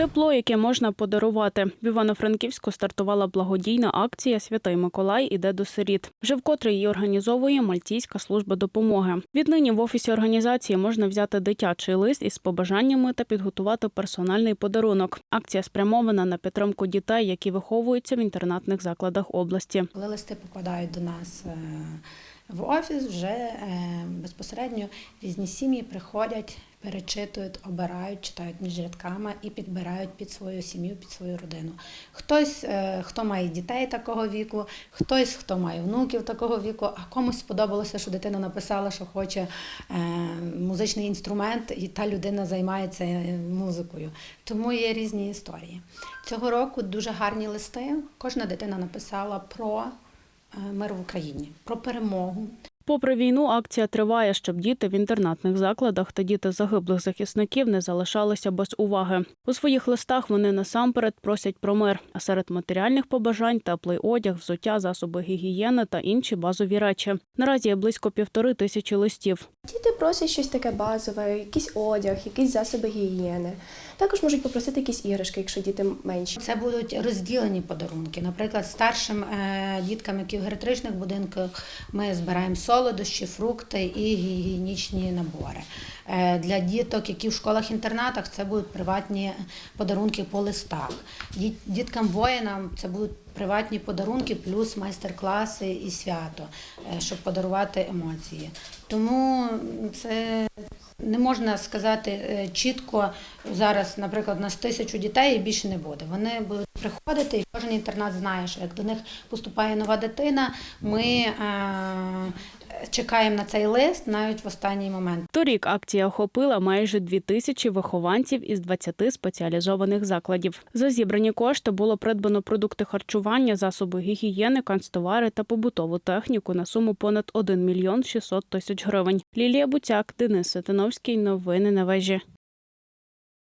Тепло, яке можна подарувати. В Івано-Франківську стартувала благодійна акція Святий Миколай іде до сиріт. Вже вкотре її організовує Мальтійська служба допомоги. Віднині в офісі організації можна взяти дитячий лист із побажаннями та підготувати персональний подарунок. Акція спрямована на підтримку дітей, які виховуються в інтернатних закладах області. Коли листи попадають до нас е, в офіс, вже е, безпосередньо різні сім'ї приходять, перечитують, обирають, читають між рядками і підбирають під свою сім'ю, під свою родину. Хтось, е, хто має дітей такого віку, хтось, хто має внуків такого віку, а комусь сподобалося, що дитина написала, що хоче е, музичний інструмент, і та людина займається музикою. Тому є різні історії. Цього року дуже гарні листи. Кожна дитина написала про е, мир в Україні, про перемогу. Попри війну, акція триває, щоб діти в інтернатних закладах та діти загиблих захисників не залишалися без уваги. У своїх листах вони насамперед просять про мир, а серед матеріальних побажань теплий одяг, взуття, засоби гігієни та інші базові речі. Наразі є близько півтори тисячі листів. Діти просять щось таке базове, якийсь одяг, якісь засоби гігієни. Також можуть попросити якісь іграшки, якщо діти менші. Це будуть розділені подарунки. Наприклад, старшим е, діткам, які в гератричних будинках, ми збираємо солодощі, фрукти і гігієнічні набори. Е, Для діток, які в школах-інтернатах, це будуть приватні подарунки по листах. Діткам воїнам це будуть приватні подарунки, плюс майстер-класи і свято, е, щоб подарувати емоції. Тому це не можна сказати е, чітко зараз, наприклад, у нас тисячу дітей і більше не буде. Вони будуть приходити, і кожен інтернат знає, що як до них поступає нова дитина, ми чекаємо на цей лист навіть в останній момент. Торік акція охопила майже дві тисячі вихованців із 20 спеціалізованих закладів. За зібрані кошти було придбано продукти харчування, засоби гігієни, канцтовари та побутову техніку на суму понад 1 мільйон 600 тисяч гривень. Лілія Буцяк, Денис Сатиновський. Новини на вежі.